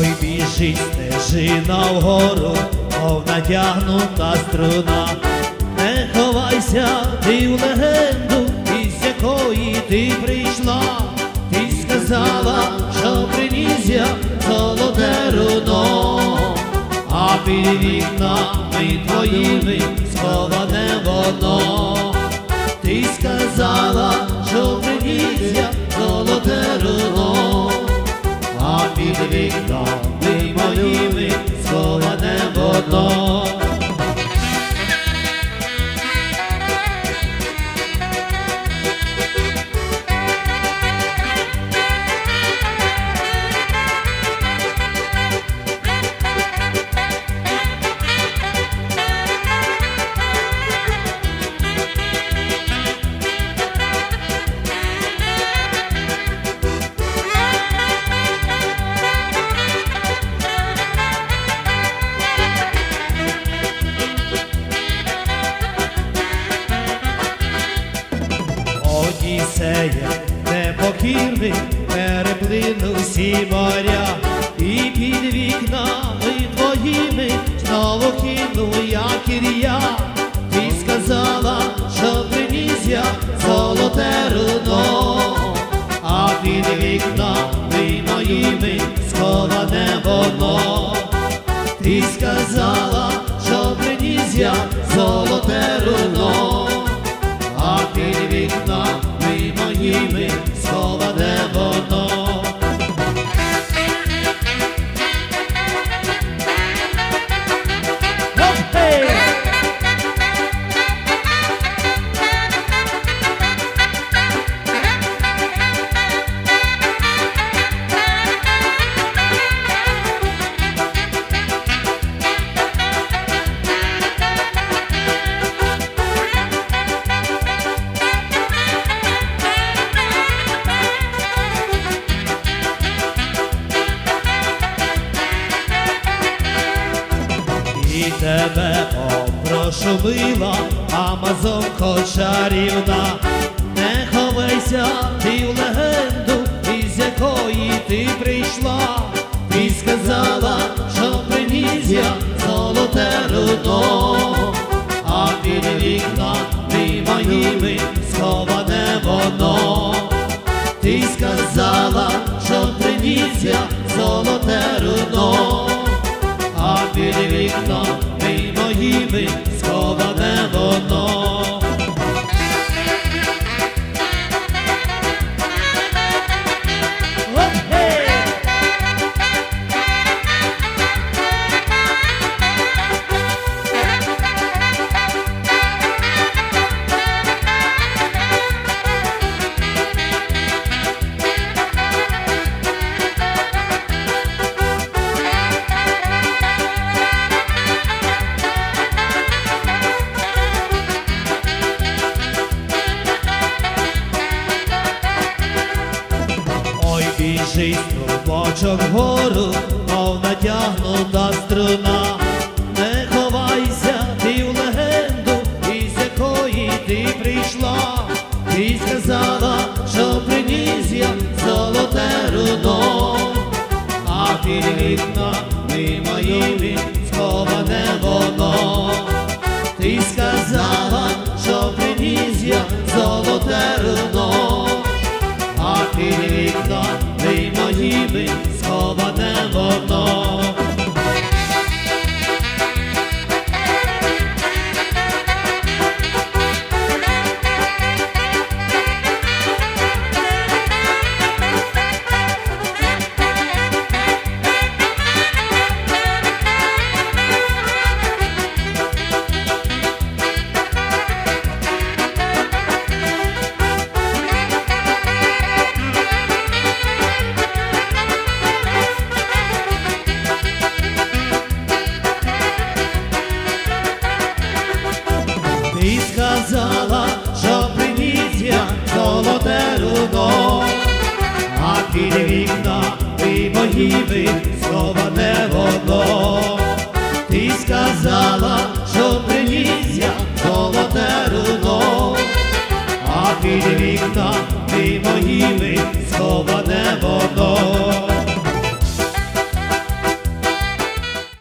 Ой, біжить стежина вгору, мов натягнута струна. Не ховайся, ти в легенду, із якої ти прийшла. Ти сказала, що приніс я золоте руно, а під вікнами твоїми сховане воно. Ти сказала, що приніс я золоте руно, а під Одіссея, непокірний, переплинув всі моря, і під вікнами твоїми знову кинув я тебе попрошу мила, Амазонко чарівна, не ховайся ти в легенду, із якої ти прийшла, ти сказала, що приніс я золоте руно, а під вікнами моїми сховане воно. Ти сказала, що приніс я золоте руно, а під вікнами моїми біжить струмочок гору, мов натягнута струна. Не ховайся, ти в легенду, із якої ти прийшла. Ти сказала, що приніс я золоте руно, а під вікнами моїми сховане моїми а ти вікнами слова сховане воно. Ти сказала, що приніс я золоте руно, а під вікнами моїми сховане воно.